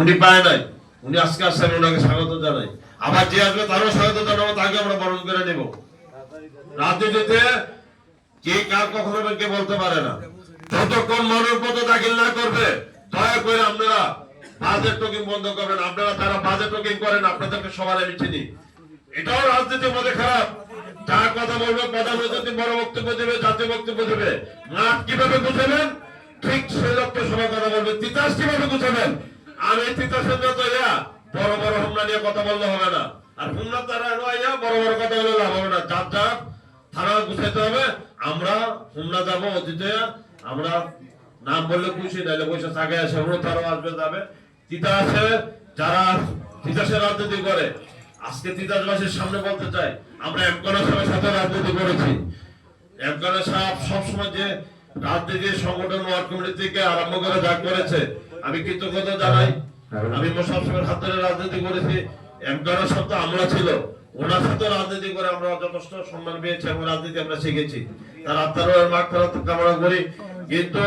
উনি পায় নাই। উনি আজকে আসছেন ওনাকে স্বাগত জানাই। আবার যে আসবে তারও স্বাগত জানাব, তাকে আমরা বরণ করে নেব। রাজনীতিতে কে কার কখন হবে কে বলতে পারে না। যতক্ষণ মনের মতো দাখিল না করবে, দয়া করে আপনারা বাজেট টোকিং বন্ধ করবেন। আপনারা যারা বাজেট টোকিং করেন, আপনাদেরকে সবার আমি চিনি। এটাও রাজনীতির মধ্যে খারাপ। যার কথা বলবে প্রধানমন্ত্রী বড় বক্তব্য দেবে, জাতীয় বক্তব্য দেবে। মাঠ কীভাবে গুছাবেন ঠিক সেই লক্ষ্যে সবাই কথা বলবে তিতাস কীভাবে গুছাবেন? আমি তিতাসের যত ইয়া, বড় বড় হুমলা নিয়ে কথা বললে হবে না। আর হুমলা তারা ইয়া, বড় বড় কথা বলে লাভ হবে না। যার যার থানা গুছাইতে হবে। আমরা হুমলা যাব অতীতে। আমরা নাম বললে খুশি, নাইলে পয়সা থাকে সেগুলো তারও আসবে, যাবে। তিতাসে যারা তিতাসের রাজনীতি করে, আজকে তিতাসবাসীর সামনে বলতে চাই, আমরা একজনের সবার সাথে রাজনীতি করেছি। একজনের সাহেব সবসময় যে রাজনীতির সংগঠন ওয়ার্ড কমিটি থেকে আরম্ভ করে যা করেছে আমি কৃতজ্ঞতা জানাই। আমি হাত ধরে রাজনীতি করেছি। একজনের সাথে আমরা ছিল। ওনার সাথে রাজনীতি করে আমরা যথেষ্ট সম্মান পেয়েছি এবং রাজনীতি আমরা শিখেছি। তার আত্মার মাঠ কামনা করি। কিন্তু